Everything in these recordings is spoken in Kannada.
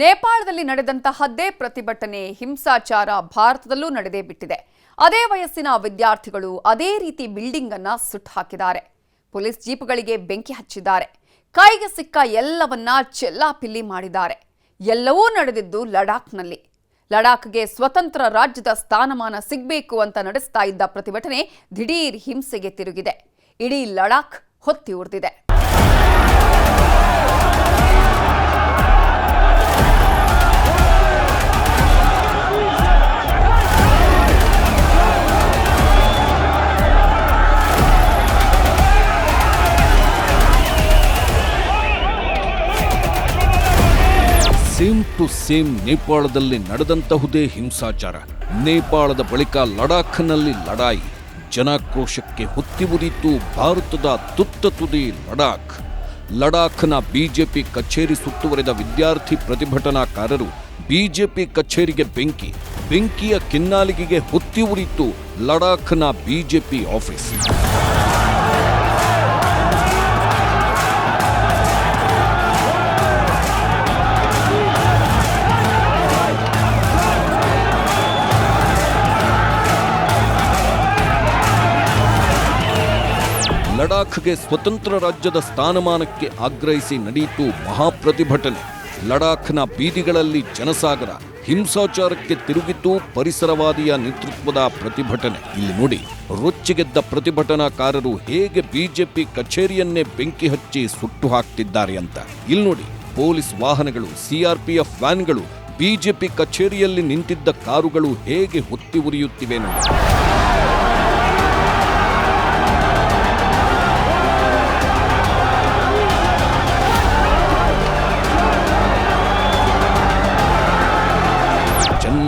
ನೇಪಾಳದಲ್ಲಿ ನಡೆದಂತಹದ್ದೇ ಪ್ರತಿಭಟನೆ ಹಿಂಸಾಚಾರ ಭಾರತದಲ್ಲೂ ನಡೆದೇ ಬಿಟ್ಟಿದೆ. ಅದೇ ವಯಸ್ಸಿನ ವಿದ್ಯಾರ್ಥಿಗಳು ಅದೇ ರೀತಿ ಬಿಲ್ಡಿಂಗ್ ಅನ್ನ ಸುಟ್ಟು ಹಾಕಿದ್ದಾರೆ. ಪೊಲೀಸ್ ಜೀಪ್ಗಳಿಗೆ ಬೆಂಕಿ ಹಚ್ಚಿದ್ದಾರೆ. ಕೈಗೆ ಸಿಕ್ಕ ಎಲ್ಲವನ್ನ ಚೆಲ್ಲಾಪಿಲ್ಲಿ ಮಾಡಿದ್ದಾರೆ. ಎಲ್ಲವೂ ನಡೆದಿದ್ದು ಲಡಾಖ್ನಲ್ಲಿ. ಲಡಾಖ್ಗೆ ಸ್ವತಂತ್ರ ರಾಜ್ಯದ ಸ್ಥಾನಮಾನ ಸಿಗಬೇಕು ಅಂತ ನಡೆಸ್ತಾ ಇದ್ದ ಪ್ರತಿಭಟನೆ ದಿಢೀರ್ ಹಿಂಸೆಗೆ ತಿರುಗಿದೆ. ಇಡೀ ಲಡಾಖ್ ಹೊತ್ತಿ ಉರಿದಿದೆ. ಟು ಸೇಮ್ ನೇಪಾಳದಲ್ಲಿ ನಡೆದಂತಹುದೇ ಹಿಂಸಾಚಾರ. ನೇಪಾಳದ ಬಳಿಕ ಲಡಾಖ್ನಲ್ಲಿ ಲಡಾಯಿ. ಜನಾಕ್ರೋಶಕ್ಕೆ ಹೊತ್ತಿ ಉರಿತು ಭಾರತದ ತುತ್ತ ತುದಿ ಲಡಾಖ್. ಲಡಾಖ್ನ ಬಿಜೆಪಿ ಕಚೇರಿ ಸುತ್ತುವರೆದ ವಿದ್ಯಾರ್ಥಿ ಪ್ರತಿಭಟನಾಕಾರರು ಬಿಜೆಪಿ ಕಚೇರಿಗೆ ಬೆಂಕಿ. ಬೆಂಕಿಯ ಕಿನ್ನಾಲಿಗೆಗೆ ಹೊತ್ತಿ ಉರಿತು ಲಡಾಖ್ನ ಬಿಜೆಪಿ ಆಫೀಸ್. ಲಡಾಖ್ಗೆ ಸ್ವತಂತ್ರ ರಾಜ್ಯದ ಸ್ಥಾನಮಾನಕ್ಕೆ ಆಗ್ರಹಿಸಿ ನಡೆಯಿತು ಮಹಾಪ್ರತಿಭಟನೆ. ಲಡಾಖ್ನ ಬೀದಿಗಳಲ್ಲಿ ಜನಸಾಗರ, ಹಿಂಸಾಚಾರಕ್ಕೆ ತಿರುಗಿತು ಪರಿಸರವಾದಿಯ ನೇತೃತ್ವದ ಪ್ರತಿಭಟನೆ. ಇಲ್ಲಿ ನೋಡಿ ರೊಚ್ಚಿಗೆದ್ದ ಪ್ರತಿಭಟನಾಕಾರರು ಹೇಗೆ ಬಿಜೆಪಿ ಕಚೇರಿಯನ್ನೇ ಬೆಂಕಿ ಹಚ್ಚಿ ಸುಟ್ಟು ಹಾಕ್ತಿದ್ದಾರೆ ಅಂತ. ಇಲ್ಲಿ ನೋಡಿ, ಪೊಲೀಸ್ ವಾಹನಗಳು, ಸಿಆರ್ಪಿಎಫ್ ವ್ಯಾನ್ಗಳು, ಬಿಜೆಪಿ ಕಚೇರಿಯಲ್ಲಿ ನಿಂತಿದ್ದ ಕಾರುಗಳು ಹೇಗೆ ಹೊತ್ತಿ ಉರಿಯುತ್ತಿವೆ ನೋಡಿ.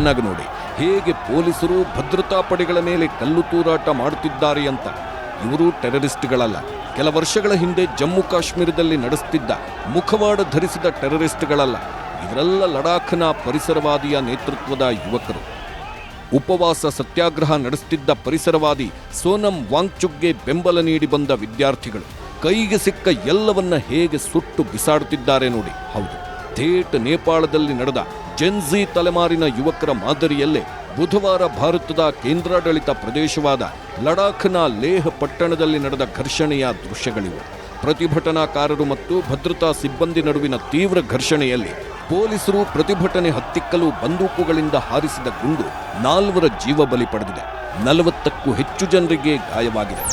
ಚೆನ್ನಾಗಿ ನೋಡಿ. ಹೇಗೆ ಪೊಲೀಸರು ಭದ್ರತಾ ಪಡೆಗಳ ಮೇಲೆ ಕಲ್ಲು ತೂರಾಟ ಮಾಡುತ್ತಿದ್ದಾರೆ ಅಂತ. ಇವರು ಟೆರರಿಸ್ಟ್ಗಳಲ್ಲ. ಕೆಲ ವರ್ಷಗಳ ಹಿಂದೆ ಜಮ್ಮು ಕಾಶ್ಮೀರದಲ್ಲಿ ನಡೆಸುತ್ತಿದ್ದ ಮುಖವಾಡ ಧರಿಸಿದ ಟೆರರಿಸ್ಟ್ಗಳಲ್ಲ. ಇವರೆಲ್ಲ ಲಡಾಖ್ನ ಪರಿಸರವಾದಿಯ ನೇತೃತ್ವದ ಯುವಕರು. ಉಪವಾಸ ಸತ್ಯಾಗ್ರಹ ನಡೆಸುತ್ತಿದ್ದ ಪರಿಸರವಾದಿ ಸೋನಂ ವಾಂಗ್ಚುಗ್ಗೆ ಬೆಂಬಲ ನೀಡಿ ಬಂದ ವಿದ್ಯಾರ್ಥಿಗಳು. ಕೈಗೆ ಸಿಕ್ಕ ಎಲ್ಲವನ್ನ ಹೇಗೆ ಸುಟ್ಟು ಬಿಸಾಡುತ್ತಿದ್ದಾರೆ ನೋಡಿ. ಹೌದು, ಥೇಟ್ ನೇಪಾಳದಲ್ಲಿ ನಡೆದ ಜೆನ್ಜಿ ತಲೆಮಾರಿನ ಯುವಕರ ಮಾದರಿಯಲ್ಲೇ ಬುಧವಾರ ಭಾರತದ ಕೇಂದ್ರಾಡಳಿತ ಪ್ರದೇಶವಾದ ಲಡಾಖ್ನ ಲೇಹ್ ಪಟ್ಟಣದಲ್ಲಿ ನಡೆದ ಘರ್ಷಣೆಯ ದೃಶ್ಯಗಳಿವೆ. ಪ್ರತಿಭಟನಾಕಾರರು ಮತ್ತು ಭದ್ರತಾ ಸಿಬ್ಬಂದಿ ನಡುವಿನ ತೀವ್ರ ಘರ್ಷಣೆಯಲ್ಲಿ ಪೊಲೀಸರು ಪ್ರತಿಭಟನೆ ಹತ್ತಿಕ್ಕಲು ಬಂದೂಕುಗಳಿಂದ ಹಾರಿಸಿದ ಗುಂಡು ನಾಲ್ವರ ಜೀವ ಬಲಿ ಪಡೆದಿದೆ. ನಲವತ್ತಕ್ಕೂ ಹೆಚ್ಚು ಜನರಿಗೆ ಗಾಯವಾಗಿದೆ.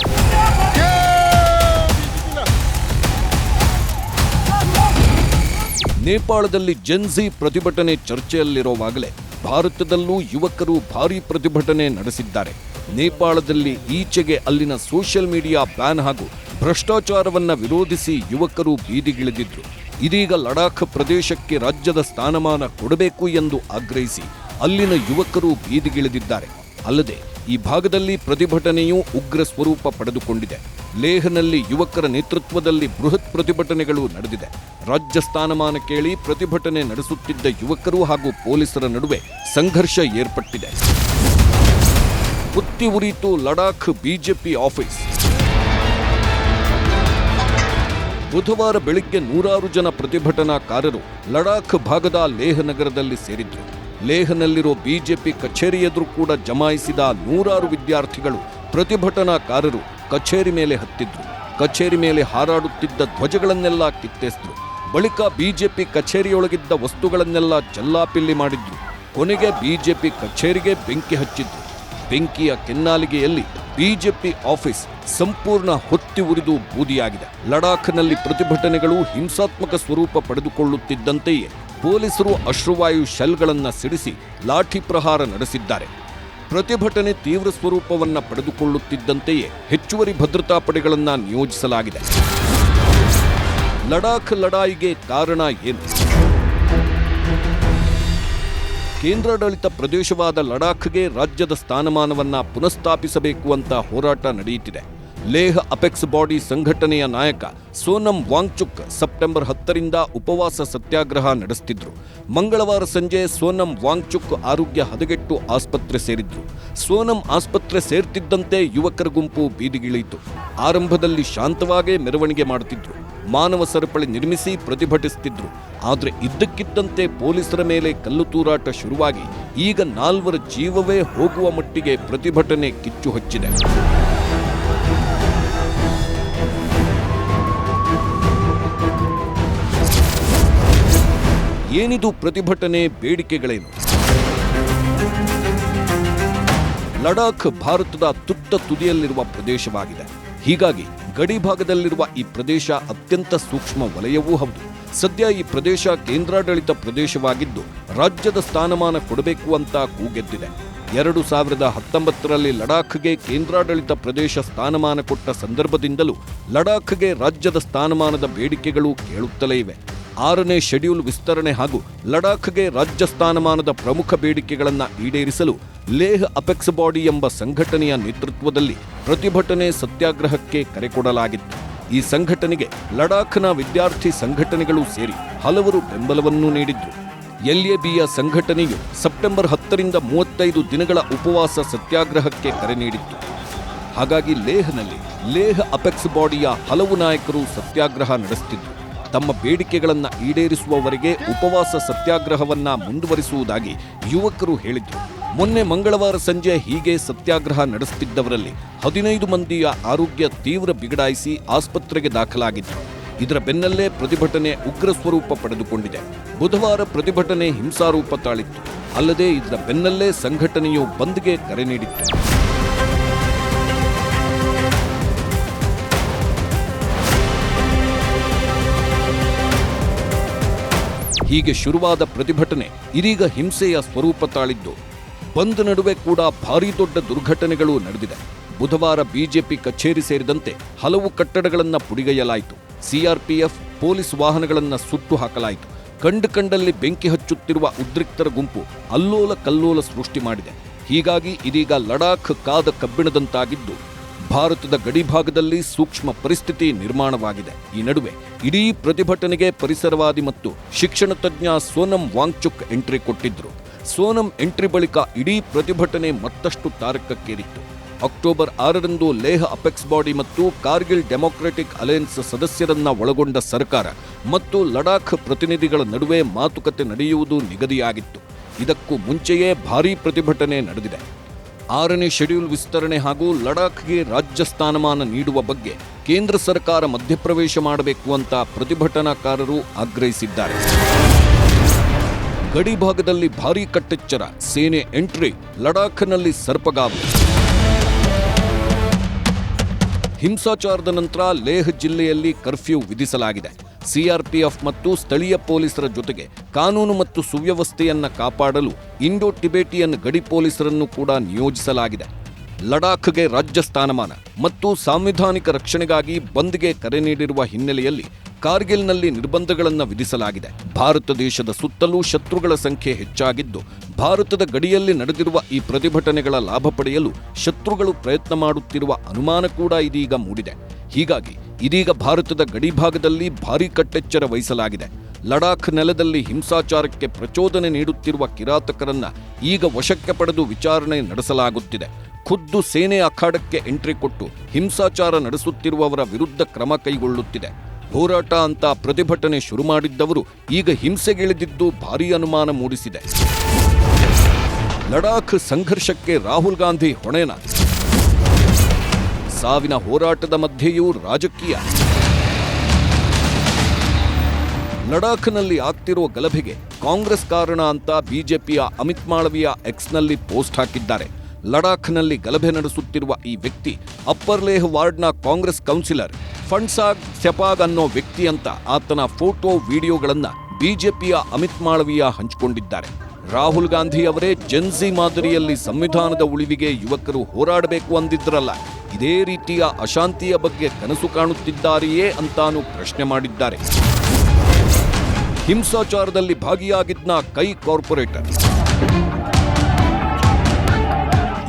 ನೇಪಾಳದಲ್ಲಿ ಜೆನ್ಸಿ ಪ್ರತಿಭಟನೆ ಚರ್ಚೆಯಲ್ಲಿರುವಾಗಲೇ ಭಾರತದಲ್ಲೂ ಯುವಕರು ಭಾರೀ ಪ್ರತಿಭಟನೆ ನಡೆಸಿದ್ದಾರೆ. ನೇಪಾಳದಲ್ಲಿ ಈಚೆಗೆ ಅಲ್ಲಿನ ಸೋಷಿಯಲ್ ಮೀಡಿಯಾ ಬ್ಯಾನ್ ಹಾಗೂ ಭ್ರಷ್ಟಾಚಾರವನ್ನು ವಿರೋಧಿಸಿ ಯುವಕರು ಬೀದಿಗಿಳಿದಿದ್ರು. ಇದೀಗ ಲಡಾಖ್ ಪ್ರದೇಶಕ್ಕೆ ರಾಜ್ಯದ ಸ್ಥಾನಮಾನ ಕೊಡಬೇಕು ಎಂದು ಆಗ್ರಹಿಸಿ ಅಲ್ಲಿನ ಯುವಕರು ಬೀದಿಗಿಳಿದಿದ್ದಾರೆ. ಅಲ್ಲದೆ ಈ ಭಾಗದಲ್ಲಿ ಪ್ರತಿಭಟನೆಯು ಉಗ್ರ ಸ್ವರೂಪ ಪಡೆದುಕೊಂಡಿದೆ. ಲೇಹ್ನಲ್ಲಿ ಯುವಕರ ನೇತೃತ್ವದಲ್ಲಿ ಬೃಹತ್ ಪ್ರತಿಭಟನೆಗಳು ನಡೆದಿದೆ. ರಾಜ್ಯ ಸ್ಥಾನಮಾನ ಕೇಳಿ ಪ್ರತಿಭಟನೆ ನಡೆಸುತ್ತಿದ್ದ ಯುವಕರು ಹಾಗೂ ಪೊಲೀಸರ ನಡುವೆ ಸಂಘರ್ಷ ಏರ್ಪಟ್ಟಿದೆ. ಪುತ್ತಿ ಉರಿತು ಲಡಾಖ್ ಬಿಜೆಪಿ ಆಫೀಸ್. ಬುಧವಾರ ಬೆಳಿಗ್ಗೆ ನೂರಾರು ಜನ ಪ್ರತಿಭಟನಾಕಾರರು ಲಡಾಖ್ ಭಾಗದ ಲೇಹ್ ನಗರದಲ್ಲಿ ಸೇರಿದ್ರು. ಲೇಹ್ನಲ್ಲಿರೋ ಬಿಜೆಪಿ ಕಚೇರಿ ಎದುರು ಕೂಡ ಜಮಾಯಿಸಿದ ನೂರಾರು ವಿದ್ಯಾರ್ಥಿಗಳು ಪ್ರತಿಭಟನಾಕಾರರು ಕಚೇರಿ ಮೇಲೆ ಹತ್ತಿದ್ರು. ಕಚೇರಿ ಮೇಲೆ ಹಾರಾಡುತ್ತಿದ್ದ ಧ್ವಜಗಳನ್ನೆಲ್ಲ ಕಿತ್ತೆಸಿದ್ರು. ಬಳಿಕ ಬಿಜೆಪಿ ಕಚೇರಿಯೊಳಗಿದ್ದ ವಸ್ತುಗಳನ್ನೆಲ್ಲ ಜಲ್ಲಾಪಿಲ್ಲಿ ಮಾಡಿದ್ರು. ಕೊನೆಗೆ ಬಿಜೆಪಿ ಕಚೇರಿಗೆ ಬೆಂಕಿ ಹಚ್ಚಿದ್ರು. ಬೆಂಕಿಯ ಕೆನ್ನಾಲಿಗೆಯಲ್ಲಿ ಬಿಜೆಪಿ ಆಫೀಸ್ ಸಂಪೂರ್ಣ ಹೊತ್ತಿ ಉರಿದು ಬೂದಿಯಾಗಿದೆ. ಲಡಾಖ್ನಲ್ಲಿ ಪ್ರತಿಭಟನೆಗಳು ಹಿಂಸಾತ್ಮಕ ಸ್ವರೂಪ ಪಡೆದುಕೊಳ್ಳುತ್ತಿದ್ದಂತೆಯೇ ಪೊಲೀಸರು ಅಶ್ರುವಾಯು ಶೆಲ್ಗಳನ್ನು ಸಿಡಿಸಿ ಲಾಠಿ ಪ್ರಹಾರ ನಡೆಸಿದ್ದಾರೆ. ಪ್ರತಿಭಟನೆ ತೀವ್ರ ಸ್ವರೂಪವನ್ನು ಪಡೆದುಕೊಳ್ಳುತ್ತಿದ್ದಂತೆಯೇ ಹೆಚ್ಚುವರಿ ಭದ್ರತಾ ಪಡೆಗಳನ್ನು ನಿಯೋಜಿಸಲಾಗಿದೆ. ಲಡಾಖ್ ಲಡಾಯಿಗೆ ಕಾರಣ ಏನು? ಕೇಂದ್ರಾಡಳಿತ ಪ್ರದೇಶವಾದ ಲಡಾಖ್ಗೆ ರಾಜ್ಯದ ಸ್ಥಾನಮಾನವನ್ನು ಪುನಃಸ್ಥಾಪಿಸಬೇಕು ಅಂತ ಹೋರಾಟ ನಡೆಯುತ್ತಿದೆ. ಲೇಹ್ ಅಪೆಕ್ಸ್ ಬಾಡಿ ಸಂಘಟನೆಯ ನಾಯಕ ಸೋನಂ ವಾಂಗ್ಚುಕ್ ಸೆಪ್ಟೆಂಬರ್ ಹತ್ತರಿಂದ ಉಪವಾಸ ಸತ್ಯಾಗ್ರಹ ನಡೆಸ್ತಿದ್ರು. ಮಂಗಳವಾರ ಸಂಜೆ ಸೋನಂ ವಾಂಗ್ಚುಕ್ ಆರೋಗ್ಯ ಹದಗೆಟ್ಟು ಆಸ್ಪತ್ರೆ ಸೇರಿದ್ರು. ಸೋನಂ ಆಸ್ಪತ್ರೆ ಸೇರ್ತಿದ್ದಂತೆ ಯುವಕರ ಗುಂಪು ಬೀದಿಗಿಳಿಯಿತು. ಆರಂಭದಲ್ಲಿ ಶಾಂತವಾಗೇ ಮೆರವಣಿಗೆ ಮಾಡುತ್ತಿದ್ರು ಮಾನವ ಸರಪಳಿ ನಿರ್ಮಿಸಿ ಪ್ರತಿಭಟಿಸುತ್ತಿದ್ರು ಆದರೆ ಇದ್ದಕ್ಕಿದ್ದಂತೆ ಪೊಲೀಸರ ಮೇಲೆ ಕಲ್ಲು ತೂರಾಟ ಶುರುವಾಗಿ ಈಗ ನಾಲ್ವರ ಜೀವವೇ ಹೋಗುವ ಮಟ್ಟಿಗೆ ಪ್ರತಿಭಟನೆ ಕಿಚ್ಚು ಹಚ್ಚಿದೆ. ಏನಿದು ಪ್ರತಿಭಟನೆ ಬೇಡಿಕೆಗಳೇನು? ಲಡಾಖ್ ಭಾರತದ ತುತ್ತ ತುದಿಯಲ್ಲಿರುವ ಪ್ರದೇಶವಾಗಿದೆ. ಹೀಗಾಗಿ ಗಡಿ ಭಾಗದಲ್ಲಿರುವ ಈ ಪ್ರದೇಶ ಅತ್ಯಂತ ಸೂಕ್ಷ್ಮ ವಲಯವೂ ಹೌದು. ಸದ್ಯ ಈ ಪ್ರದೇಶ ಕೇಂದ್ರಾಡಳಿತ ಪ್ರದೇಶವಾಗಿದ್ದು, ರಾಜ್ಯದ ಸ್ಥಾನಮಾನ ಕೊಡಬೇಕು ಅಂತ ಕೂಗೆದ್ದಿದೆ. ಎರಡು ಸಾವಿರದ ಹತ್ತೊಂಬತ್ತರಲ್ಲಿ ಲಡಾಖ್ಗೆ ಕೇಂದ್ರಾಡಳಿತ ಪ್ರದೇಶ ಸ್ಥಾನಮಾನ ಕೊಟ್ಟ ಸಂದರ್ಭದಿಂದಲೂ ಲಡಾಖ್ಗೆ ರಾಜ್ಯದ ಸ್ಥಾನಮಾನದ ಬೇಡಿಕೆಗಳು ಕೇಳುತ್ತಲೇ ಇವೆ. ಆರನೇ ಶೆಡ್ಯೂಲ್ ವಿಸ್ತರಣೆ ಹಾಗೂ ಲಡಾಖ್ಗೆ ರಾಜ್ಯ ಸ್ಥಾನಮಾನದ ಪ್ರಮುಖ ಬೇಡಿಕೆಗಳನ್ನು ಈಡೇರಿಸಲು ಲೇಹ್ ಅಪೆಕ್ಸ್ ಬಾಡಿ ಎಂಬ ಸಂಘಟನೆಯ ನೇತೃತ್ವದಲ್ಲಿ ಪ್ರತಿಭಟನೆ ಸತ್ಯಾಗ್ರಹಕ್ಕೆ ಕರೆ ಕೊಡಲಾಗಿತ್ತು. ಈ ಸಂಘಟನೆಗೆ ಲಡಾಖ್ನ ವಿದ್ಯಾರ್ಥಿ ಸಂಘಟನೆಗಳು ಸೇರಿ ಹಲವರು ಬೆಂಬಲವನ್ನು ನೀಡಿದ್ರು. ಎಲ್ಎಬಿಯ ಸಂಘಟನೆಯು ಸೆಪ್ಟೆಂಬರ್ ಹತ್ತರಿಂದ ಮೂವತ್ತೈದು ದಿನಗಳ ಉಪವಾಸ ಸತ್ಯಾಗ್ರಹಕ್ಕೆ ಕರೆ ನೀಡಿತ್ತು. ಹಾಗಾಗಿ ಲೇಹ್ನಲ್ಲಿ ಲೇಹ್ ಅಪೆಕ್ಸ್ ಬಾಡಿಯ ಹಲವು ನಾಯಕರು ಸತ್ಯಾಗ್ರಹ ನಡೆಸುತ್ತಿದ್ದರು ತಮ್ಮ ಬೇಡಿಕೆಗಳನ್ನು ಈಡೇರಿಸುವವರೆಗೆ ಉಪವಾಸ ಸತ್ಯಾಗ್ರಹವನ್ನ ಮುಂದುವರಿಸುವುದಾಗಿ ಯುವಕರು ಹೇಳಿದ್ರು. ಮೊನ್ನೆ ಮಂಗಳವಾರ ಸಂಜೆ ಹೀಗೆ ಸತ್ಯಾಗ್ರಹ ನಡೆಸುತ್ತಿದ್ದವರಲ್ಲಿ ಹದಿನೈದು ಮಂದಿಯ ಆರೋಗ್ಯ ತೀವ್ರ ಬಿಗಡಾಯಿಸಿ ಆಸ್ಪತ್ರೆಗೆ ದಾಖಲಾಗಿದ್ದರು ಇದರ ಬೆನ್ನಲ್ಲೇ ಪ್ರತಿಭಟನೆ ಉಗ್ರ ಸ್ವರೂಪ ಪಡೆದುಕೊಂಡಿದೆ. ಬುಧವಾರ ಪ್ರತಿಭಟನೆ ಹಿಂಸಾರೂಪ ತಾಳಿತ್ತು. ಅಲ್ಲದೆ ಇದರ ಬೆನ್ನಲ್ಲೇ ಸಂಘಟನೆಯು ಬಂದ್ಗೆ ಕರೆ ನೀಡಿತ್ತು. ಹೀಗೆ ಶುರುವಾದ ಪ್ರತಿಭಟನೆ ಇದೀಗ ಹಿಂಸೆಯ ಸ್ವರೂಪ ತಾಳಿದ್ದು. ಬಂದ್ ನಡುವೆ ಕೂಡ ಭಾರೀ ದೊಡ್ಡ ದುರ್ಘಟನೆಗಳು ನಡೆದಿದೆ. ಬುಧವಾರ ಬಿಜೆಪಿ ಕಚೇರಿ ಸೇರಿದಂತೆ ಹಲವು ಕಟ್ಟಡಗಳನ್ನು ಪುಡಿಗೈಯಲಾಯಿತು. ಸಿಆರ್ಪಿಎಫ್ ಪೊಲೀಸ್ ವಾಹನಗಳನ್ನು ಸುಟ್ಟು ಹಾಕಲಾಯಿತು. ಕಂಡು ಕಂಡಲ್ಲಿ ಬೆಂಕಿ ಹಚ್ಚುತ್ತಿರುವ ಉದ್ರಿಕ್ತರ ಗುಂಪು ಅಲ್ಲೋಲ ಕಲ್ಲೋಲ ಸೃಷ್ಟಿ ಮಾಡಿದೆ. ಹೀಗಾಗಿ ಇದೀಗ ಲಡಾಖ್ ಕಾದ ಕಬ್ಬಿಣದಂತಾಗಿದ್ದು ಭಾರತದ ಗಡಿಭಾಗದಲ್ಲಿ ಸೂಕ್ಷ್ಮ ಪರಿಸ್ಥಿತಿ ನಿರ್ಮಾಣವಾಗಿದೆ. ಈ ನಡುವೆ ಇಡೀ ಪ್ರತಿಭಟನೆಗೆ ಪರಿಸರವಾದಿ ಮತ್ತು ಶಿಕ್ಷಣ ತಜ್ಞ ಸೋನಂ ವಾಂಗ್ಚುಕ್ ಎಂಟ್ರಿ ಕೊಟ್ಟಿದ್ರು. ಸೋನಂ ಎಂಟ್ರಿ ಬಳಿಕ ಇಡೀ ಪ್ರತಿಭಟನೆ ಮತ್ತಷ್ಟು ತಾರಕಕ್ಕೇರಿತ್ತು. ಅಕ್ಟೋಬರ್ ಆರರಂದು ಲೇಹ್ ಅಪೆಕ್ಸ್ ಬಾಡಿ ಮತ್ತು ಕಾರ್ಗಿಲ್ ಡೆಮೊಕ್ರೆಟಿಕ್ ಅಲಯನ್ಸ್ ಸದಸ್ಯರನ್ನ ಒಳಗೊಂಡ ಸರ್ಕಾರ ಮತ್ತು ಲಡಾಖ್ ಪ್ರತಿನಿಧಿಗಳ ನಡುವೆ ಮಾತುಕತೆ ನಡೆಯುವುದು ನಿಗದಿಯಾಗಿತ್ತು. ಇದಕ್ಕೂ ಮುಂಚೆಯೇ ಭಾರೀ ಪ್ರತಿಭಟನೆ ನಡೆದಿದೆ. ಆರನೇ ಶೆಡ್ಯೂಲ್ ವಿಸ್ತರಣೆ ಹಾಗೂ ಲಡಾಖ್ಗೆ ರಾಜ್ಯ ಸ್ಥಾನಮಾನ ನೀಡುವ ಬಗ್ಗೆ ಕೇಂದ್ರ ಸರ್ಕಾರ ಮಧ್ಯಪ್ರವೇಶ ಮಾಡಬೇಕು ಅಂತ ಪ್ರತಿಭಟನಾಕಾರರು ಆಗ್ರಹಿಸಿದ್ದಾರೆ. ಗಡಿ ಭಾಗದಲ್ಲಿ ಭಾರೀ ಕಟ್ಟೆಚ್ಚರ, ಸೇನೆ ಎಂಟ್ರಿ, ಲಡಾಖ್ನಲ್ಲಿ ಸರ್ಪಗಾವು ಹಿಂಸಾಚಾರದ ನಂತರ ಲೇಹ್ ಜಿಲ್ಲೆಯಲ್ಲಿ ಕರ್ಫ್ಯೂ ವಿಧಿಸಲಾಗಿದೆ. ಸಿಆರ್ಪಿಎಫ್ ಮತ್ತು ಸ್ಥಳೀಯ ಪೊಲೀಸರ ಜೊತೆಗೆ ಕಾನೂನು ಮತ್ತು ಸುವ್ಯವಸ್ಥೆಯನ್ನು ಕಾಪಾಡಲು ಇಂಡೋ ಟಿಬೇಟಿಯನ್ ಗಡಿ ಪೊಲೀಸರನ್ನು ಕೂಡ ನಿಯೋಜಿಸಲಾಗಿದೆ. ಲಡಾಖ್ಗೆ ರಾಜ್ಯ ಸ್ಥಾನಮಾನ ಮತ್ತು ಸಾಂವಿಧಾನಿಕ ರಕ್ಷಣೆಗಾಗಿ ಬಂದ್ಗೆ ಕರೆ ನೀಡಿರುವ ಹಿನ್ನೆಲೆಯಲ್ಲಿ ಕಾರ್ಗಿಲ್ನಲ್ಲಿ ನಿರ್ಬಂಧಗಳನ್ನು ವಿಧಿಸಲಾಗಿದೆ. ಭಾರತ ದೇಶದ ಸುತ್ತಲೂ ಶತ್ರುಗಳ ಸಂಖ್ಯೆ ಹೆಚ್ಚಾಗಿದ್ದು, ಭಾರತದ ಗಡಿಯಲ್ಲಿ ನಡೆದಿರುವ ಈ ಪ್ರತಿಭಟನೆಗಳ ಲಾಭ ಪಡೆಯಲು ಶತ್ರುಗಳು ಪ್ರಯತ್ನ ಮಾಡುತ್ತಿರುವ ಅನುಮಾನ ಕೂಡ ಇದೀಗ ಮೂಡಿದೆ. ಹೀಗಾಗಿ ಇದೀಗ ಭಾರತದ ಗಡಿಭಾಗದಲ್ಲಿ ಭಾರೀ ಕಟ್ಟೆಚ್ಚರ ವಹಿಸಲಾಗಿದೆ. ಲಡಾಖ್ ನೆಲದಲ್ಲಿ ಹಿಂಸಾಚಾರಕ್ಕೆ ಪ್ರಚೋದನೆ ನೀಡುತ್ತಿರುವ ಕಿರಾತಕರನ್ನ ಈಗ ವಶಕ್ಕೆ ಪಡೆದು ವಿಚಾರಣೆ ನಡೆಸಲಾಗುತ್ತಿದೆ. ಖುದ್ದು ಸೇನೆ ಅಖಾಡಕ್ಕೆ ಎಂಟ್ರಿ ಕೊಟ್ಟು ಹಿಂಸಾಚಾರ ನಡೆಸುತ್ತಿರುವವರ ವಿರುದ್ಧ ಕ್ರಮ ಕೈಗೊಳ್ಳುತ್ತಿದೆ. ಹೋರಾಟ ಅಂತ ಪ್ರತಿಭಟನೆ ಶುರು ಮಾಡಿದ್ದವರು ಈಗ ಹಿಂಸೆಗಿಳಿದಿದ್ದು ಭಾರೀ ಅನುಮಾನ ಮೂಡಿಸಿದೆ. ಲಡಾಖ್ ಸಂಘರ್ಷಕ್ಕೆ ರಾಹುಲ್ ಗಾಂಧಿ ಹೊಣೆನ. ಸಾವಿನ ಹೋರಾಟದ ಮಧ್ಯೆಯೂ ರಾಜಕೀಯ. ಲಡಾಖ್ನಲ್ಲಿ ಆಗ್ತಿರುವ ಗಲಭೆಗೆ ಕಾಂಗ್ರೆಸ್ ಕಾರಣ ಅಂತ ಬಿಜೆಪಿಯ ಅಮಿತ್ ಮಾಳವಿಯ ಎಕ್ಸ್ನಲ್ಲಿ ಪೋಸ್ಟ್ ಹಾಕಿದ್ದಾರೆ. ಲಡಾಖ್ನಲ್ಲಿ ಗಲಭೆ ನಡೆಸುತ್ತಿರುವ ಈ ವ್ಯಕ್ತಿ ಅಪ್ಪರ್ ಲೇಹ್ ವಾರ್ಡ್ನ ಕಾಂಗ್ರೆಸ್ ಕೌನ್ಸಿಲರ್. ಫಂಡ್ಸಾಗ್ ಸೆಪಾಗ್ ಅನ್ನೋ ವ್ಯಕ್ತಿ ಅಂತ ಆತನ ಫೋಟೋ, ವಿಡಿಯೋಗಳನ್ನು ಬಿಜೆಪಿಯ ಅಮಿತ್ ಮಾಳವಿಯ ಹಂಚಿಕೊಂಡಿದ್ದಾರೆ. ರಾಹುಲ್ ಗಾಂಧಿ ಅವರೇ ಜೆನ್ಸಿ ಮಾದರಿಯಲ್ಲಿ ಸಂವಿಧಾನದ ಉಳಿವಿಗೆ ಯುವಕರು ಹೋರಾಡಬೇಕು ಅಂದಿದ್ರಲ್ಲ, ಇದೇ ರೀತಿಯ ಅಶಾಂತಿಯ ಬಗ್ಗೆ ಕನಸು ಕಾಣುತ್ತಿದ್ದಾರೆಯೇ ಅಂತಾನು ಪ್ರಶ್ನೆ ಮಾಡಿದ್ದಾರೆ. ಹಿಂಸಾಚಾರದಲ್ಲಿ ಭಾಗಿಯಾಗಿದ್ದ ಕೈ ಕಾರ್ಪೊರೇಟರ್.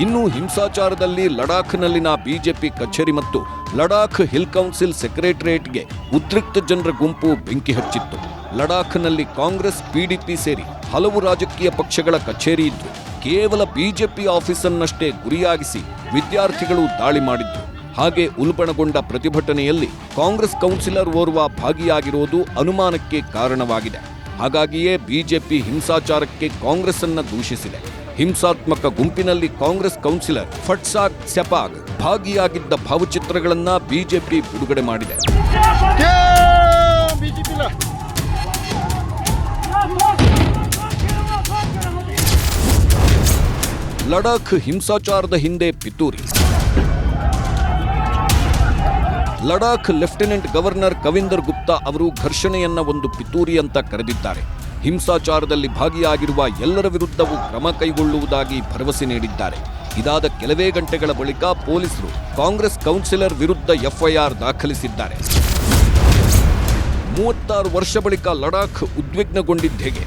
ಇನ್ನು ಹಿಂಸಾಚಾರದಲ್ಲಿ ಲಡಾಖ್ನಲ್ಲಿನ ಬಿಜೆಪಿ ಕಚೇರಿ ಮತ್ತು ಲಡಾಖ್ ಹಿಲ್ ಕೌನ್ಸಿಲ್ ಸೆಕ್ರೆಟರಿಯೇಟ್ಗೆ ಉದ್ರಿಕ್ತ ಜನರ ಗುಂಪು ಬೆಂಕಿ ಹಚ್ಚಿತ್ತು. ಲಡಾಖ್ನಲ್ಲಿ ಕಾಂಗ್ರೆಸ್, ಪಿಡಿಪಿ ಸೇರಿ ಹಲವು ರಾಜಕೀಯ ಪಕ್ಷಗಳ ಕಚೇರಿ ಇದ್ದು, ಕೇವಲ ಬಿಜೆಪಿ ಆಫೀಸನ್ನಷ್ಟೇ ಗುರಿಯಾಗಿಸಿ ವಿದ್ಯಾರ್ಥಿಗಳು ದಾಳಿ ಮಾಡಿದ್ದು. ಹಾಗೆ ಉಲ್ಬಣಗೊಂಡ ಪ್ರತಿಭಟನೆಯಲ್ಲಿ ಕಾಂಗ್ರೆಸ್ ಕೌನ್ಸಿಲರ್ ಓರ್ವ ಭಾಗಿಯಾಗಿರೋದು ಅನುಮಾನಕ್ಕೆ ಕಾರಣವಾಗಿದೆ. ಹಾಗಾಗಿಯೇ ಬಿಜೆಪಿ ಹಿಂಸಾಚಾರಕ್ಕೆ ಕಾಂಗ್ರೆಸ್ ಅನ್ನ ದೂಷಿಸಿದೆ. ಹಿಂಸಾತ್ಮಕ ಗುಂಪಿನಲ್ಲಿ ಕಾಂಗ್ರೆಸ್ ಕೌನ್ಸಿಲರ್ ಫಟ್ಸಾಕ್ ಸೆಪಾಗ್ ಭಾಗಿಯಾಗಿದ್ದ ಭಾವಚಿತ್ರಗಳನ್ನ ಬಿಜೆಪಿ ಬಿಡುಗಡೆ ಮಾಡಿದೆ. ಲಡಾಖ್ ಹಿಂಸಾಚಾರದ ಹಿಂದೆ ಪಿತೂರಿ. ಲಡಾಖ್ ಲೆಫ್ಟಿನೆಂಟ್ ಗವರ್ನರ್ ಕವಿಂದರ್ ಗುಪ್ತಾ ಅವರು ಘರ್ಷಣೆಯನ್ನ ಒಂದು ಪಿತೂರಿ ಅಂತ ಕರೆದಿದ್ದಾರೆ. ಹಿಂಸಾಚಾರದಲ್ಲಿ ಭಾಗಿಯಾಗಿರುವ ಎಲ್ಲರ ವಿರುದ್ಧವೂ ಕ್ರಮ ಕೈಗೊಳ್ಳುವುದಾಗಿ ಭರವಸೆ ನೀಡಿದ್ದಾರೆ. ಇದಾದ ಕೆಲವೇ ಗಂಟೆಗಳ ಬಳಿಕ ಪೊಲೀಸರು ಕಾಂಗ್ರೆಸ್ ಕೌನ್ಸಿಲರ್ ವಿರುದ್ಧ ಎಫ್ಐಆರ್ ದಾಖಲಿಸಿದ್ದಾರೆ. ಮೂವತ್ತಾರು ವರ್ಷ ಬಳಿಕ ಲಡಾಖ್ ಉದ್ವಿಗ್ನಗೊಂಡಿದ್ದೇಗೆ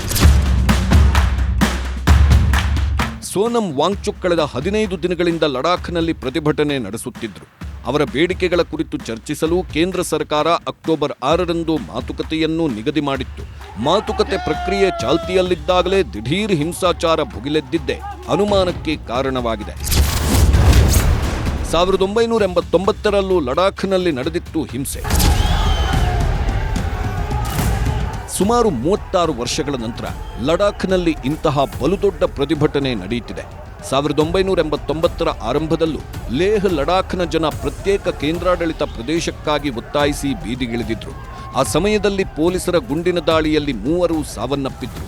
ಸೋನಂ ವಾಂಗ್ಚುಕ್ ಕಳೆದ ಹದಿನೈದು ದಿನಗಳಿಂದ ಲಡಾಖ್ನಲ್ಲಿ ಪ್ರತಿಭಟನೆ ನಡೆಸುತ್ತಿದ್ದರು ಅವರ ಬೇಡಿಕೆಗಳ ಕುರಿತು ಚರ್ಚಿಸಲು ಕೇಂದ್ರ ಸರ್ಕಾರ ಅಕ್ಟೋಬರ್ ಆರರಂದು ಮಾತುಕತೆಯನ್ನು ನಿಗದಿ ಮಾಡಿತ್ತು. ಮಾತುಕತೆ ಪ್ರಕ್ರಿಯೆ ಚಾಲ್ತಿಯಲ್ಲಿದ್ದಾಗಲೇ ದಿಢೀರ್ ಹಿಂಸಾಚಾರ ಭುಗಿಲೆದ್ದಿದ್ದೇ ಅನುಮಾನಕ್ಕೆ ಕಾರಣವಾಗಿದೆ. ಸಾವಿರದ ಒಂಬೈನೂರ ಎಂಬತ್ತೊಂಬತ್ತರಲ್ಲೂ ಲಡಾಖ್ನಲ್ಲಿ ನಡೆದಿತ್ತು ಹಿಂಸೆ. ಸುಮಾರು ಮೂವತ್ತಾರು ವರ್ಷಗಳ ನಂತರ ಲಡಾಖ್ನಲ್ಲಿ ಇಂತಹ ಬಲುದೊಡ್ಡ ಪ್ರತಿಭಟನೆ ನಡೆಯುತ್ತಿದೆ. ಸಾವಿರದ ಒಂಬೈನೂರ ಎಂಬತ್ತೊಂಬತ್ತರ ಆರಂಭದಲ್ಲೂ ಲೇಹ್ ಲಡಾಖ್ನ ಜನ ಪ್ರತ್ಯೇಕ ಕೇಂದ್ರಾಡಳಿತ ಪ್ರದೇಶಕ್ಕಾಗಿ ಒತ್ತಾಯಿಸಿ ಬೀದಿಗಿಳಿದಿದ್ರು. ಆ ಸಮಯದಲ್ಲಿ ಪೊಲೀಸರ ಗುಂಡಿನ ದಾಳಿಯಲ್ಲಿ ಮೂವರು ಸಾವನ್ನಪ್ಪಿದ್ರು.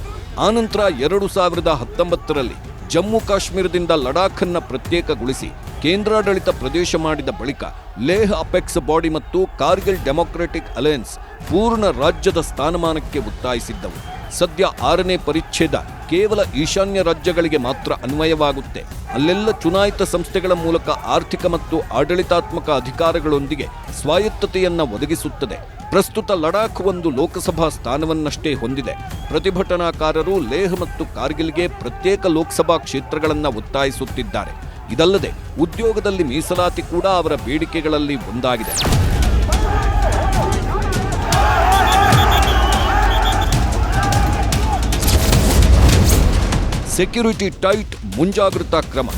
ಆನಂತರ ಎರಡು ಸಾವಿರದ ಹತ್ತೊಂಬತ್ತರಲ್ಲಿ ಜಮ್ಮು ಕಾಶ್ಮೀರದಿಂದ ಲಡಾಖನ್ನ ಪ್ರತ್ಯೇಕಗೊಳಿಸಿ ಕೇಂದ್ರಾಡಳಿತ ಪ್ರದೇಶ ಮಾಡಿದ ಬಳಿಕ ಲೇಹ್ ಅಪೆಕ್ಸ್ ಬಾಡಿ ಮತ್ತು ಕಾರ್ಗಿಲ್ ಡೆಮೊಕ್ರೆಟಿಕ್ ಅಲಯನ್ಸ್ ಪೂರ್ಣ ರಾಜ್ಯದ ಸ್ಥಾನಮಾನಕ್ಕೆ ಒತ್ತಾಯಿಸಿದ್ದವು. ಸದ್ಯ ಆರನೇ ಪರಿಚ್ಛೇದ ಕೇವಲ ಈಶಾನ್ಯ ರಾಜ್ಯಗಳಿಗೆ ಮಾತ್ರ ಅನ್ವಯವಾಗುತ್ತೆ. ಅಲ್ಲೆಲ್ಲ ಚುನಾಯಿತ ಸಂಸ್ಥೆಗಳ ಮೂಲಕ ಆರ್ಥಿಕ ಮತ್ತು ಆಡಳಿತಾತ್ಮಕ ಅಧಿಕಾರಗಳೊಂದಿಗೆ ಸ್ವಾಯತ್ತತೆಯನ್ನು ಒದಗಿಸುತ್ತದೆ. ಪ್ರಸ್ತುತ ಲಡಾಖ್ ಒಂದು ಲೋಕಸಭಾ ಸ್ಥಾನವನ್ನಷ್ಟೇ ಹೊಂದಿದೆ. ಪ್ರತಿಭಟನಾಕಾರರು ಲೇಹ್ ಮತ್ತು ಕಾರ್ಗಿಲ್ಗೆ ಪ್ರತ್ಯೇಕ ಲೋಕಸಭಾ ಕ್ಷೇತ್ರಗಳನ್ನು ಒತ್ತಾಯಿಸುತ್ತಿದ್ದಾರೆ. ಇದಲ್ಲದೆ ಉದ್ಯೋಗದಲ್ಲಿ ಮೀಸಲಾತಿ ಕೂಡ ಅವರ ಬೇಡಿಕೆಗಳಲ್ಲಿ ಒಂದಾಗಿದೆ. ಸೆಕ್ಯೂರಿಟಿ ಟೈಟ್ ಮುಂಜಾಗ್ರತಾ ಕ್ರಮ.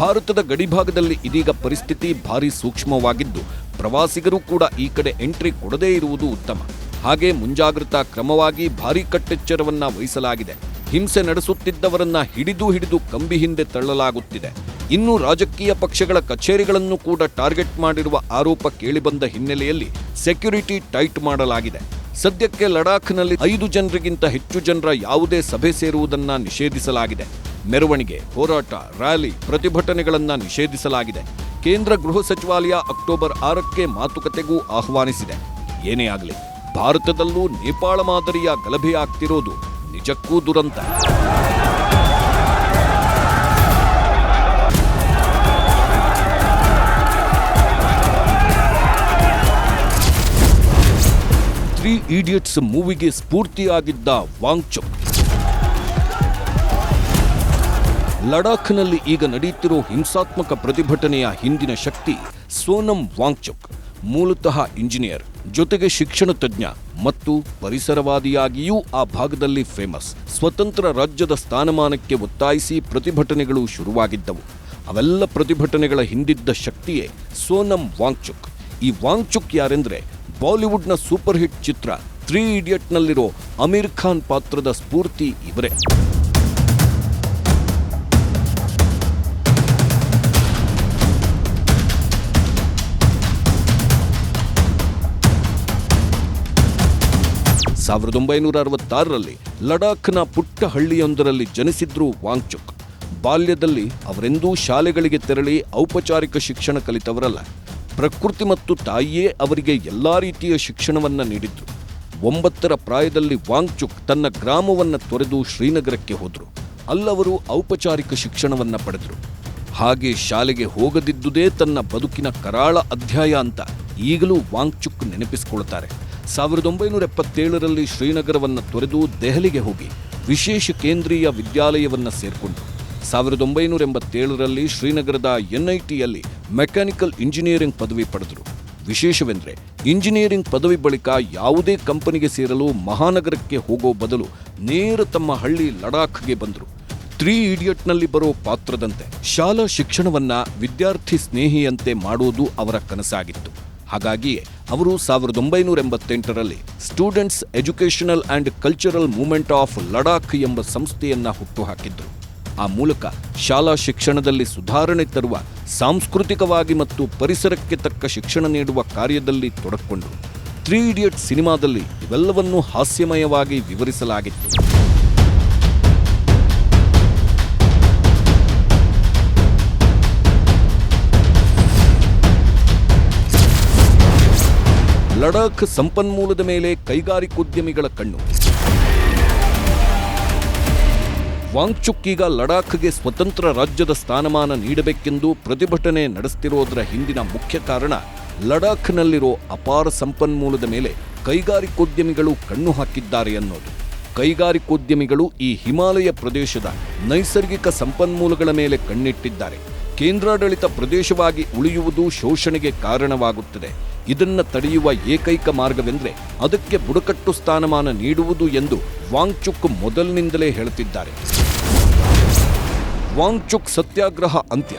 ಭಾರತದ ಗಡಿಭಾಗದಲ್ಲಿ ಇದೀಗ ಪರಿಸ್ಥಿತಿ ಭಾರಿ ಸೂಕ್ಷ್ಮವಾಗಿದ್ದು, ಪ್ರವಾಸಿಗರು ಕೂಡ ಈ ಕಡೆ ಎಂಟ್ರಿ ಕೊಡದೇ ಇರುವುದು ಉತ್ತಮ. ಹಾಗೆ ಮುಂಜಾಗ್ರತಾ ಕ್ರಮವಾಗಿ ಭಾರೀ ಕಟ್ಟೆಚ್ಚರವನ್ನ ವಹಿಸಲಾಗಿದೆ. ಹಿಂಸೆ ನಡೆಸುತ್ತಿದ್ದವರನ್ನ ಹಿಡಿದು ಹಿಡಿದು ಕಂಬಿ ಹಿಂದೆ ತಳ್ಳಲಾಗುತ್ತಿದೆ. ಇನ್ನು ರಾಜಕೀಯ ಪಕ್ಷಗಳ ಕಚೇರಿಗಳನ್ನು ಕೂಡ ಟಾರ್ಗೆಟ್ ಮಾಡಿರುವ ಆರೋಪ ಕೇಳಿಬಂದ ಹಿನ್ನೆಲೆಯಲ್ಲಿ ಸೆಕ್ಯುರಿಟಿ ಟೈಟ್ ಮಾಡಲಾಗಿದೆ. ಸದ್ಯಕ್ಕೆ ಲಡಾಖ್ನಲ್ಲಿ ಐದು ಜನರಿಗಿಂತ ಹೆಚ್ಚು ಜನರ ಯಾವುದೇ ಸಭೆ ಸೇರುವುದನ್ನ ನಿಷೇಧಿಸಲಾಗಿದೆ. ಮೆರವಣಿಗೆ, ಹೋರಾಟ, ರ್ಯಾಲಿ, ಪ್ರತಿಭಟನೆಗಳನ್ನ ನಿಷೇಧಿಸಲಾಗಿದೆ. ಕೇಂದ್ರ ಗೃಹ ಸಚಿವಾಲಯ ಅಕ್ಟೋಬರ್ ಆರಕ್ಕೆ ಮಾತುಕತೆಗೂ ಆಹ್ವಾನಿಸಿದೆ. ಏನೇ ಆಗಲಿ, ಭಾರತದಲ್ಲೂ ನೇಪಾಳ ಮಾದರಿಯ ಗಲಭೆಯಾಗ್ತಿರೋದು ನಿಜಕ್ಕೂ ದುರಂತ. ತ್ರೀ ಈಡಿಯಟ್ಸ್ ಮೂವಿಗೆ ಸ್ಫೂರ್ತಿಯಾಗಿದ್ದ ವಾಂಗ್ಚುಕ್ ಲಡಾಖ್ನಲ್ಲಿ ಈಗ ನಡೆಯುತ್ತಿರೋ ಹಿಂಸಾತ್ಮಕ ಪ್ರತಿಭಟನೆಯ ಹಿಂದಿನ ಶಕ್ತಿ ಸೋನಂ ವಾಂಗ್ಚುಕ್ ಮೂಲತಃ ಇಂಜಿನಿಯರ್, ಜೊತೆಗೆ ಶಿಕ್ಷಣ ತಜ್ಞ. ಮತ್ತು ಪರಿಸರವಾದಿಯಾಗಿಯೂ ಆ ಭಾಗದಲ್ಲಿ ಫೇಮಸ್ ಸ್ವತಂತ್ರ ರಾಜ್ಯದ ಸ್ಥಾನಮಾನಕ್ಕೆ ಒತ್ತಾಯಿಸಿ ಪ್ರತಿಭಟನೆಗಳು ಶುರುವಾಗಿದ್ದವು. ಅವೆಲ್ಲ ಪ್ರತಿಭಟನೆಗಳ ಹಿಂದಿದ್ದ ಶಕ್ತಿಯೇ ಸೋನಂ ವಾಂಗ್ಚುಕ್. ಈ ವಾಂಗ್ಚುಕ್ ಯಾರೆಂದರೆ ಬಾಲಿವುಡ್ನ ಸೂಪರ್ ಹಿಟ್ ಚಿತ್ರ ತ್ರೀ ಇಡಿಯಟ್ನಲ್ಲಿರೋ ಅಮೀರ್ ಖಾನ್ ಪಾತ್ರದ ಸ್ಫೂರ್ತಿ ಇವರೇ. ಸಾವಿರದ ಒಂಬೈನೂರ ಅರವತ್ತಾರರಲ್ಲಿ ಲಡಾಖ್ನ ಪುಟ್ಟ ಹಳ್ಳಿಯೊಂದರಲ್ಲಿ ಜನಿಸಿದ್ರು ವಾಂಗ್ಚುಕ್. ಬಾಲ್ಯದಲ್ಲಿ ಅವರೆಂದೂ ಶಾಲೆಗಳಿಗೆ ತೆರಳಿ ಔಪಚಾರಿಕ ಶಿಕ್ಷಣ ಕಲಿತವರಲ್ಲ. ಪ್ರಕೃತಿ ಮತ್ತು ತಾಯಿಯೇ ಅವರಿಗೆ ಎಲ್ಲ ರೀತಿಯ ಶಿಕ್ಷಣವನ್ನು ನೀಡಿದ್ರು. ಒಂಬತ್ತರ ಪ್ರಾಯದಲ್ಲಿ ವಾಂಗ್ಚುಕ್ ತನ್ನ ಗ್ರಾಮವನ್ನು ತೊರೆದು ಶ್ರೀನಗರಕ್ಕೆ ಹೋದರು. ಅಲ್ಲವರು ಔಪಚಾರಿಕ ಶಿಕ್ಷಣವನ್ನು ಪಡೆದರು. ಹಾಗೆ ಶಾಲೆಗೆ ಹೋಗದಿದ್ದುದೇ ತನ್ನ ಬದುಕಿನ ಕರಾಳ ಅಧ್ಯಾಯ ಅಂತ ಈಗಲೂ ವಾಂಗ್ಚುಕ್ ನೆನಪಿಸಿಕೊಳ್ತಾರೆ. ಸಾವಿರದ ಒಂಬೈನೂರ ಎಪ್ಪತ್ತೇಳರಲ್ಲಿ ಶ್ರೀನಗರವನ್ನು ತೊರೆದು ದೆಹಲಿಗೆ ಹೋಗಿ ವಿಶೇಷ ಕೇಂದ್ರೀಯ ವಿದ್ಯಾಲಯವನ್ನು ಸೇರಿಕೊಂಡು ಸಾವಿರದ ಒಂಬೈನೂರ ಎಂಬತ್ತೇಳರಲ್ಲಿ ಶ್ರೀನಗರದ ಎನ್ಐಟಿಯಲ್ಲಿ ಮೆಕ್ಯಾನಿಕಲ್ ಇಂಜಿನಿಯರಿಂಗ್ ಪದವಿ ಪಡೆದರು. ವಿಶೇಷವೆಂದರೆ ಇಂಜಿನಿಯರಿಂಗ್ ಪದವಿ ಬಳಿಕ ಯಾವುದೇ ಕಂಪನಿಗೆ ಸೇರಲು ಮಹಾನಗರಕ್ಕೆ ಹೋಗೋ ಬದಲು ನೇರ ತಮ್ಮ ಹಳ್ಳಿ ಲಡಾಖ್ಗೆ ಬಂದರು. ತ್ರೀ ಇಡಿಯಟ್ನಲ್ಲಿ ಬರೋ ಪಾತ್ರದಂತೆ ಶಾಲಾ ಶಿಕ್ಷಣವನ್ನು ವಿದ್ಯಾರ್ಥಿ ಸ್ನೇಹಿಯಂತೆ ಮಾಡುವುದು ಅವರ ಕನಸಾಗಿತ್ತು. ಹಾಗಾಗಿಯೇ ಅವರು ಸಾವಿರದ ಒಂಬೈನೂರ ಎಂಬತ್ತೆಂಟರಲ್ಲಿ students educational and cultural movement of Ladakh ಎಂಬ ಸಂಸ್ಥೆಯನ್ನು ಹುಟ್ಟುಹಾಕಿದ್ರು. ಆ ಮೂಲಕ ಶಾಲಾ ಶಿಕ್ಷಣದಲ್ಲಿ ಸುಧಾರಣೆ ತರುವ, ಸಾಂಸ್ಕೃತಿಕವಾಗಿ ಮತ್ತು ಪರಿಸರಕ್ಕೆ ತಕ್ಕ ಶಿಕ್ಷಣ ನೀಡುವ ಕಾರ್ಯದಲ್ಲಿ ತೊಡಕೊಂಡರು. ತ್ರೀ ಇಡಿಯಟ್ ಸಿನಿಮಾದಲ್ಲಿ ಇವೆಲ್ಲವನ್ನೂ ಹಾಸ್ಯಮಯವಾಗಿ ವಿವರಿಸಲಾಗಿತ್ತು. ಲಡಾಖ್ ಸಂಪನ್ಮೂಲದ ಮೇಲೆ ಕೈಗಾರಿಕೋದ್ಯಮಿಗಳ ಕಣ್ಣು. ವಾಂಗ್ಚುಕ್ಕೀಗ ಲಡಾಖ್ಗೆ ಸ್ವತಂತ್ರ ರಾಜ್ಯದ ಸ್ಥಾನಮಾನ ನೀಡಬೇಕೆಂದು ಪ್ರತಿಭಟನೆ ನಡೆಸುತ್ತಿರೋದರ ಹಿಂದಿನ ಮುಖ್ಯ ಕಾರಣ ಲಡಾಖ್ನಲ್ಲಿರೋ ಅಪಾರ ಸಂಪನ್ಮೂಲದ ಮೇಲೆ ಕೈಗಾರಿಕೋದ್ಯಮಿಗಳು ಕಣ್ಣು ಹಾಕಿದ್ದಾರೆ ಅನ್ನೋದು. ಕೈಗಾರಿಕೋದ್ಯಮಿಗಳು ಈ ಹಿಮಾಲಯ ಪ್ರದೇಶದ ನೈಸರ್ಗಿಕ ಸಂಪನ್ಮೂಲಗಳ ಮೇಲೆ ಕಣ್ಣಿಟ್ಟಿದ್ದಾರೆ. ಕೇಂದ್ರಾಡಳಿತ ಪ್ರದೇಶವಾಗಿ ಉಳಿಯುವುದು ಶೋಷಣೆಗೆ ಕಾರಣವಾಗುತ್ತದೆ. ಇದನ್ನ ತಡೆಯುವ ಏಕೈಕ ಮಾರ್ಗವೆಂದರೆ ಅದಕ್ಕೆ ಬುಡಕಟ್ಟು ಸ್ಥಾನಮಾನ ನೀಡುವುದು ಎಂದು ವಾಂಗ್ಚುಕ್ ಮೊದಲಿನಿಂದಲೇ ಹೇಳುತ್ತಿದ್ದಾರೆ ವಾಂಗ್ಚುಕ್ ಸತ್ಯಾಗ್ರಹ ಅಂತ್ಯ.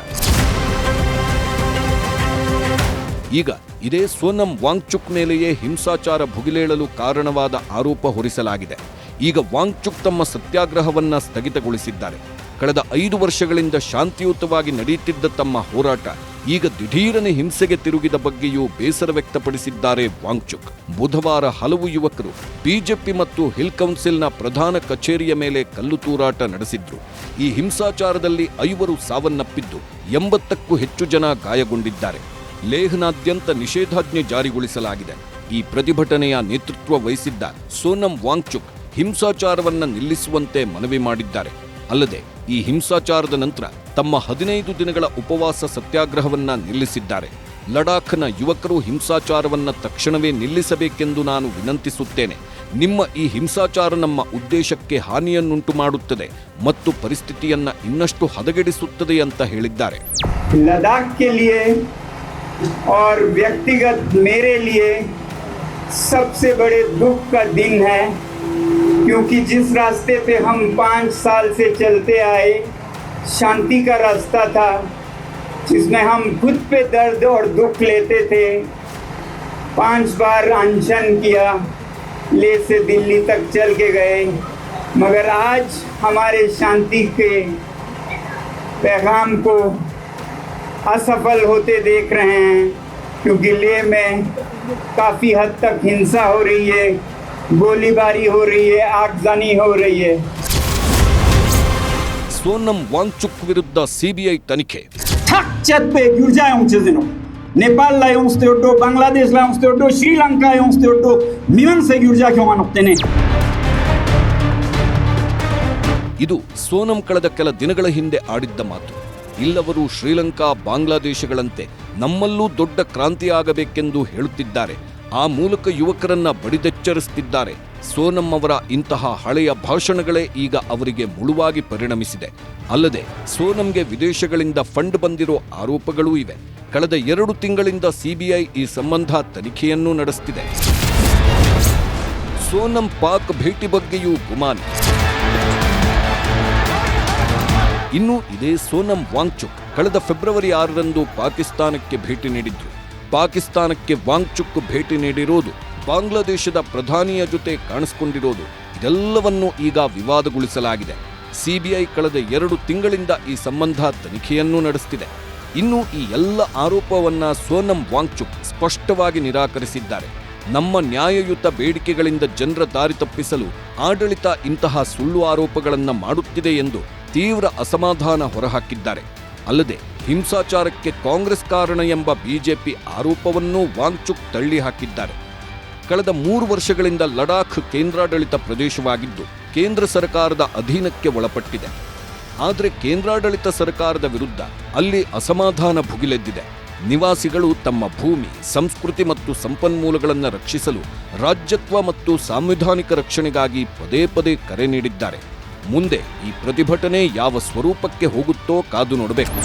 ಈಗ ಇದೇ ಸೋನಂ ವಾಂಗ್ಚುಕ್ ಮೇಲೆಯೇ ಹಿಂಸಾಚಾರ ಭುಗಿಲೇಳಲು ಕಾರಣವಾದ ಆರೋಪ ಹೊರಿಸಲಾಗಿದೆ. ಈಗ ವಾಂಗ್ಚುಕ್ ತಮ್ಮ ಸತ್ಯಾಗ್ರಹವನ್ನ ಸ್ಥಗಿತಗೊಳಿಸಿದ್ದಾರೆ. ಕಳೆದ ಐದು ವರ್ಷಗಳಿಂದ ಶಾಂತಿಯುತವಾಗಿ ನಡೆಯುತ್ತಿದ್ದ ತಮ್ಮ ಹೋರಾಟ ಈಗ ದಿಢೀರನೆ ಹಿಂಸೆಗೆ ತಿರುಗಿದ ಬಗ್ಗೆಯೂ ಬೇಸರ ವ್ಯಕ್ತಪಡಿಸಿದ್ದಾರೆ ವಾಂಗ್ಚುಕ್. ಬುಧವಾರ ಹಲವು ಯುವಕರು ಬಿಜೆಪಿ ಮತ್ತು ಹಿಲ್ ಕೌನ್ಸಿಲ್ನ ಪ್ರಧಾನ ಕಚೇರಿಯ ಮೇಲೆ ಕಲ್ಲು ತೂರಾಟ ನಡೆಸಿದ್ರು. ಈ ಹಿಂಸಾಚಾರದಲ್ಲಿ ಐವರು ಸಾವನ್ನಪ್ಪಿದ್ದು ಎಂಬತ್ತಕ್ಕೂ ಹೆಚ್ಚು ಜನ ಗಾಯಗೊಂಡಿದ್ದಾರೆ. ಲೇಹ್ನಾದ್ಯಂತ ನಿಷೇಧಾಜ್ಞೆ ಜಾರಿಗೊಳಿಸಲಾಗಿದೆ. ಈ ಪ್ರತಿಭಟನೆಯ ನೇತೃತ್ವ ವಹಿಸಿದ್ದ ಸೋನಂ ವಾಂಗ್ಚುಕ್ ಹಿಂಸಾಚಾರವನ್ನ ನಿಲ್ಲಿಸುವಂತೆ ಮನವಿ ಮಾಡಿದ್ದಾರೆ. ಅಲ್ಲದೆ ಈ ಹಿಂಸಾಚಾರದ ನಂತರ ತಮ್ಮ ಹದಿನೈದು ದಿನಗಳ ಉಪವಾಸ ಸತ್ಯಾಗ್ರಹವನ್ನ ನಿಲ್ಲಿಸಿದ್ದಾರೆ ಲಡಾಖ್ನ ಯುವಕರು ಹಿಂಸಾಚಾರವನ್ನ ತಕ್ಷಣವೇ ನಿಲ್ಲಿಸಬೇಕೆಂದು ನಾನು ವಿನಂತಿಸುತ್ತೇನೆ ನಿಮ್ಮ ಈ ಹಿಂಸಾಚಾರ ನಮ್ಮ ಉದ್ದೇಶಕ್ಕೆ ಹಾನಿಯನ್ನುಂಟು ಮಾಡುತ್ತದೆ ಮತ್ತು ಪರಿಸ್ಥಿತಿಯನ್ನ ಇನ್ನಷ್ಟು ಹದಗೆಡಿಸುತ್ತದೆ ಅಂತ ಹೇಳಿದ್ದಾರೆ लद्दाख के लिए और व्यक्तिगत मेरे लिए सबसे बड़े दुख का दिन है क्योंकि जिस रास्ते पे हम पाँच साल से चलते आए शांति का रास्ता था, जिसमें हम खुद पे दर्द और दुख लेते थे। पाँच बार अनशन किया, ले से दिल्ली तक चल के गए। मगर आज हमारे शांति के पैगाम को असफल होते देख रहे हैं, क्योंकि लेह में काफ़ी हद तक हिंसा हो रही है, गोलीबारी हो रही है, आगजनी हो रही है। दिनो नेपाल ला उंचते ओटो बांग्लादेश ला उंचते ओटो श्रीलंका उंचते ओटो मिवन से गिरजा क्यों मानते ने ಇದು ಸೋನಂ ಕಳೆದ ಕೆಲ ದಿನಗಳ ಹಿಂದೆ ಆಡಿದ್ದ ಮಾತು ಇಲ್ಲವರು ಶ್ರೀಲಂಕಾ ಬಾಂಗ್ಲಾದೇಶಗಳಂತೆ ನಮ್ಮಲ್ಲೂ ದೊಡ್ಡ ಕ್ರಾಂತಿ ಆಗಬೇಕೆಂದು ಹೇಳುತ್ತಿದ್ದಾರೆ ಆ ಮೂಲಕ ಯುವಕರನ್ನ ಬಡಿದೆಚ್ಚರಿಸುತ್ತಿದ್ದಾರೆ ಸೋನಂ ಅವರ ಇಂತಹ ಹಳೆಯ ಭಾಷಣಗಳೇ ಈಗ ಅವರಿಗೆ ಮುಳುವಾಗಿ ಪರಿಣಮಿಸಿದೆ. ಅಲ್ಲದೆ ಸೋನಂಗೆ ವಿದೇಶಗಳಿಂದ ಫಂಡ್ ಬಂದಿರೋ ಆರೋಪಗಳೂ ಇವೆ. ಕಳೆದ ಎರಡು ತಿಂಗಳಿಂದ ಸಿಬಿಐ ಈ ಸಂಬಂಧ ತನಿಖೆಯನ್ನೂ ನಡೆಸುತ್ತಿದೆ ಸೋನಂ ಪಾಕ್ ಭೇಟಿ ಬಗ್ಗೆಯೂ ಗುಮಾನ್. ಇನ್ನು ಇದೇ ಸೋನಂ ವಾಂಗ್ಚುಕ್ ಕಳೆದ ಫೆಬ್ರವರಿ ಆರರಂದು ಪಾಕಿಸ್ತಾನಕ್ಕೆ ಭೇಟಿ ನೀಡಿದ್ರು. ಪಾಕಿಸ್ತಾನಕ್ಕೆ ವಾಂಗ್ಚುಕ್ ಭೇಟಿ ನೀಡಿರೋದು, ಬಾಂಗ್ಲಾದೇಶದ ಪ್ರಧಾನಿಯ ಜೊತೆ ಕಾಣಿಸಿಕೊಂಡಿರೋದು, ಇದೆಲ್ಲವನ್ನೂ ಈಗ ವಿವಾದಗೊಳಿಸಲಾಗಿದೆ. ಸಿಬಿಐ ಕಳೆದ ಎರಡು ತಿಂಗಳಿಂದ ಈ ಸಂಬಂಧ ತನಿಖೆಯನ್ನೂ ನಡೆಸುತ್ತಿದೆ ಇನ್ನು ಈ ಎಲ್ಲ ಆರೋಪವನ್ನ ಸೋನಂ ವಾಂಗ್ಚುಕ್ ಸ್ಪಷ್ಟವಾಗಿ ನಿರಾಕರಿಸಿದ್ದಾರೆ. ನಮ್ಮ ನ್ಯಾಯಯುತ ಬೇಡಿಕೆಗಳಿಂದ ಜನರ ದಾರಿ ತಪ್ಪಿಸಲು ಆಡಳಿತ ಇಂತಹ ಸುಳ್ಳು ಆರೋಪಗಳನ್ನು ಮಾಡುತ್ತಿದೆ ಎಂದು ತೀವ್ರ ಅಸಮಾಧಾನ ಹೊರಹಾಕಿದ್ದಾರೆ. ಅಲ್ಲದೆ ಹಿಂಸಾಚಾರಕ್ಕೆ ಕಾಂಗ್ರೆಸ್ ಕಾರಣ ಎಂಬ ಬಿಜೆಪಿ ಆರೋಪವನ್ನೂ ವಾಂಗ್ಚುಕ್ ತಳ್ಳಿ ಹಾಕಿದ್ದಾರೆ. ಕಳೆದ ಮೂರು ವರ್ಷಗಳಿಂದ ಲಡಾಖ್ ಕೇಂದ್ರಾಡಳಿತ ಪ್ರದೇಶವಾಗಿದ್ದು, ಕೇಂದ್ರ ಸರ್ಕಾರದ ಅಧೀನಕ್ಕೆ ಒಳಪಟ್ಟಿದೆ. ಆದರೆ ಕೇಂದ್ರಾಡಳಿತ ಸರ್ಕಾರದ ವಿರುದ್ಧ ಅಲ್ಲಿ ಅಸಮಾಧಾನ ಭುಗಿಲೆದ್ದಿದೆ. ನಿವಾಸಿಗಳು ತಮ್ಮ ಭೂಮಿ, ಸಂಸ್ಕೃತಿ ಮತ್ತು ಸಂಪನ್ಮೂಲಗಳನ್ನು ರಕ್ಷಿಸಲು ರಾಜ್ಯತ್ವ ಮತ್ತು ಸಾಂವಿಧಾನಿಕ ರಕ್ಷಣೆಗಾಗಿ ಪದೇ ಪದೇ ಕರೆ ನೀಡಿದ್ದಾರೆ. ಮುಂದೆ ಈ ಪ್ರತಿಭಟನೆ ಯಾವ ಸ್ವರೂಪಕ್ಕೆ ಹೋಗುತ್ತೋ ಕಾದು ನೋಡಬೇಕು.